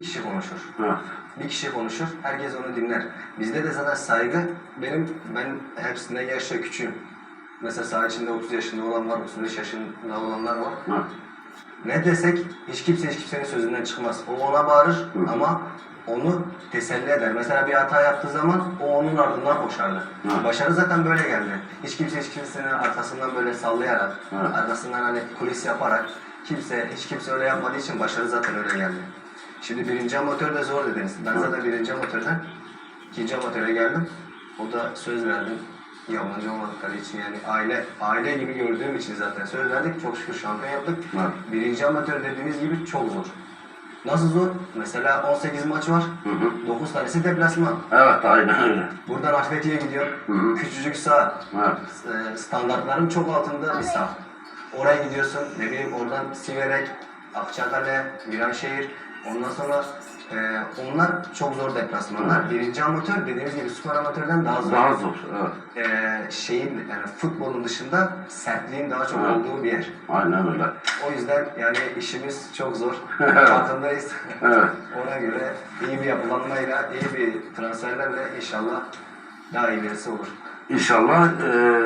Bir kişi konuşur. Evet. Bir kişi konuşur, herkes onu dinler. Bizde de zaten saygı, benim ben hepsinden yaşça küçüğüm. Mesela saha içinde 30 yaşında olan var, 35 yaşında olanlar var. Evet. Ne desek hiç kimse hiç kimsenin sözünden çıkmaz. O ona bağırır Hı. ama onu teselli eder. Mesela bir hata yaptığı zaman o onun ardından koşardı. Hı. Başarı zaten böyle geldi. Hiç kimse hiç kimsenin arkasından böyle sallayarak, Hı. arkasından hani kulis yaparak kimse hiç kimse öyle yapmadığı için başarı zaten öyle geldi. Şimdi birinci amatör de zor dediniz. Ben zaten birinci amatörden ikinci amatöre geldim. O da söz verdim. Yabancı olmadıkları için yani aile aile gibi gördüğüm için zaten söz verdik. Çok şükür şampiyon yaptık. Evet. Birinci amatör dediğiniz gibi çok zor. Nasıl zor? Mesela 18 maç var. Hı hı. 9 tanesi deplasman. Evet aynen öyle. Buradan Ahmetiye gidiyor. Hı hı. Küçücük saha. Evet. Ee, Standartların çok altında bir saha. Oraya gidiyorsun. Ne bileyim oradan Siverek, Akçakale, Viranşehir. Ondan sonra e, onlar çok zor deplasmanlar. Birinci amatör dediğimiz gibi süper amatörden daha zor. Daha zor. Evet. Ee, şeyin yani futbolun dışında sertliğin daha çok Evet. olduğu bir yer. Aynen öyle. O yüzden yani işimiz çok zor. Farkındayız. Evet. Ona göre iyi bir yapılanmayla, iyi bir transferlerle inşallah daha ilerisi olur. İnşallah e,